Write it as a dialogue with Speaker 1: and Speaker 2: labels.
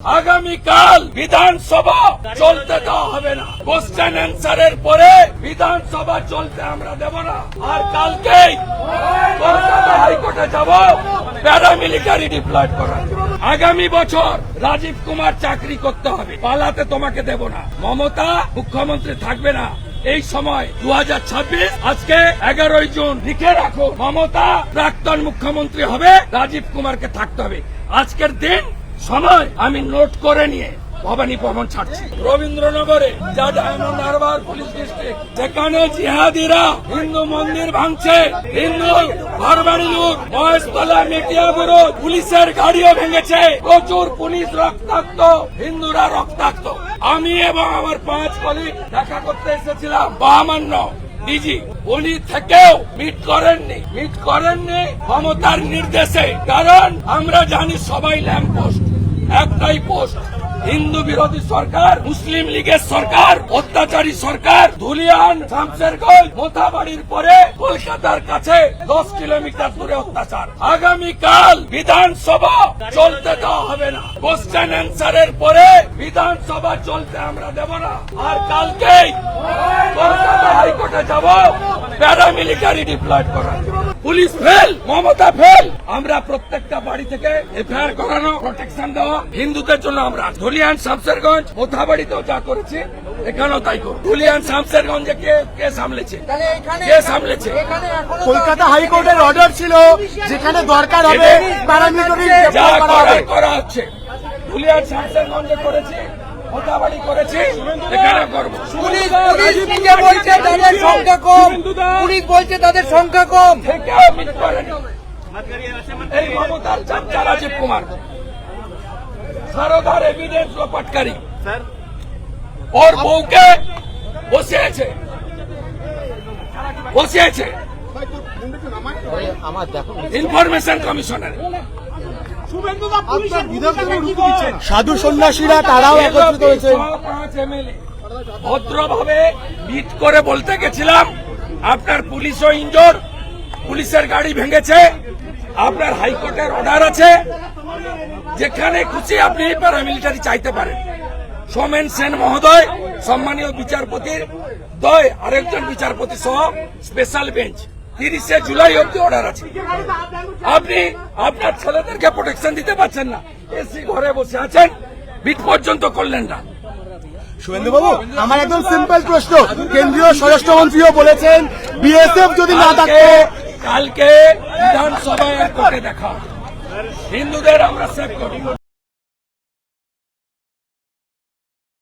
Speaker 1: আগামীকাল বিধানসভা চলতে দেওয়া হবে না। কোশ্চেন অ্যান্সারের পরে বিধানসভা চলতে আমরা দেব না। আর কালকেই কলকাতা হাইকোর্টে যাব প্যারামিলিটারি ডিপ্লয়েড করার আগামী বছর রাজীব কুমার চাকরি করতে হবে, পালাতে তোমাকে দেব না। মমতা মুখ্যমন্ত্রী থাকবে না। এই সময় দু হাজার ছাব্বিশ, আজকে এগারোই জুন, লিখে রাখো। মমতা প্রাক্তন মুখ্যমন্ত্রী হবে, রাজীব কুমারকে থাকতে হবে। আজকের দিন সময় আমি নোট করে নিয়ে ভবানী ভবন ছাড়ছি। রবীন্দ্রনগরে যা ডায়মন্ড হারবার পুলিশ ডিস্ট্রিক্ট, যেখানে জিহাদিরা হিন্দু মন্দির ভাঙছে, হিন্দু ঘরবাড়ি লুট মহেশতলা মেটিয়াবুরো পুলিশের গাড়িও ভেঙেছে, প্রচুর পুলিশ রক্তাক্ত, হিন্দুরা রক্তাক্ত। আমি এবং আমার পাঁচ কলিগ দেখা করতে এসেছিলাম, বাহামান্য ডিজি। উনি থেকেও মিট করেননি মিট করেননি মমতার নির্দেশে। কারণ আমরা জানি সবাই ল্যাম্প পোস্ট একটাই পোস্ট, হিন্দু বিরোধী সরকার, মুসলিম লীগের সরকার, অত্যাচারী সরকার, ধুলিয়ান, শামসেরগঞ্জ, মোথাবাড়ির পরে কলকাতার কাছে দশ কিলোমিটার দূরে অত্যাচার। আগামীকাল বিধানসভা চলতে দেওয়া হবে না। কোশ্চেন অ্যান্সারের পরে বিধানসভা চলতে আমরা দেব না। আর কালকেই কলকাতা হাইকোর্টে যাব, প্যারামিলিটারি ডিপ্লয়েড জন্য। Police fail Mamata fail. আমরা প্রত্যেকটা বাড়ি থেকে এফআইআর করানো প্রোটেকশন দেওয়া হিন্দুদের জন্য আমরা ধুলিয়ান শামসেরগঞ্জ মোথাবাড়িতেও যা করেছি এখানেও তাই করব। ধুলিয়ান শামসেরগঞ্জে কে কে সামলেছে? কে সামলেছে?
Speaker 2: কলকাতা হাইকোর্টের অর্ডার ছিল যেখানে দরকার হবে প্যারামিলিটারি করা
Speaker 1: হচ্ছে। ধুলিয়ান শামসেরগঞ্জে করেছি মোথাবাড়ি করেছি। এখানে করব
Speaker 3: পুলিশ পুলিশ নিজে বলছে তাদের সংখ্যা কম। পুলিশ বলছে তাদের সংখ্যা কম।
Speaker 1: থেকেও মিট করেনি। এই মমতার চাচা রাজীব কুমার সারদার এভিডেন্স লোপাটকারী। ওর বউকে বসিয়েছে। বসিয়েছে। ইনফরমেশন কমিশনার
Speaker 2: সাধু সন্ন্যাসীরা তারাও একত্রিত হয়েছে।
Speaker 1: ভদ্রভাবে মিট করে বলতে গেছিলাম আপনার পুলিশও ইঞ্জোর পুলিশের গাড়ি ভেঙেছে আপনার হাইকোর্টের অর্ডার আছে যেখানে খুশি আপনি প্যারামিলিটারি চাইতে পারেন। সোমেন সেন মহোদয় সম্মানীয় বিচারপতির দয় আরেকজন বিচারপতি সহ স্পেশাল বেঞ্চ তিরিশে জুলাই অব্দি অর্ডার আছে। আপনি আপনার ছেলেদেরকে প্রোটেকশন দিতে পারছেন না। এসি ঘরে বসে আছেন বিট পর্যন্ত করলেন না।
Speaker 2: শুভেন্দু বাবু আমার একদম সিম্পল প্রশ্ন। কেন্দ্রীয় স্বরাষ্ট্রমন্ত্রীও বলেছেন বিএসএফ যদি না থাকে
Speaker 1: কালকে বিধানসভায় কোর্টে দেখা। হিন্দুদের আমরা সেভ করব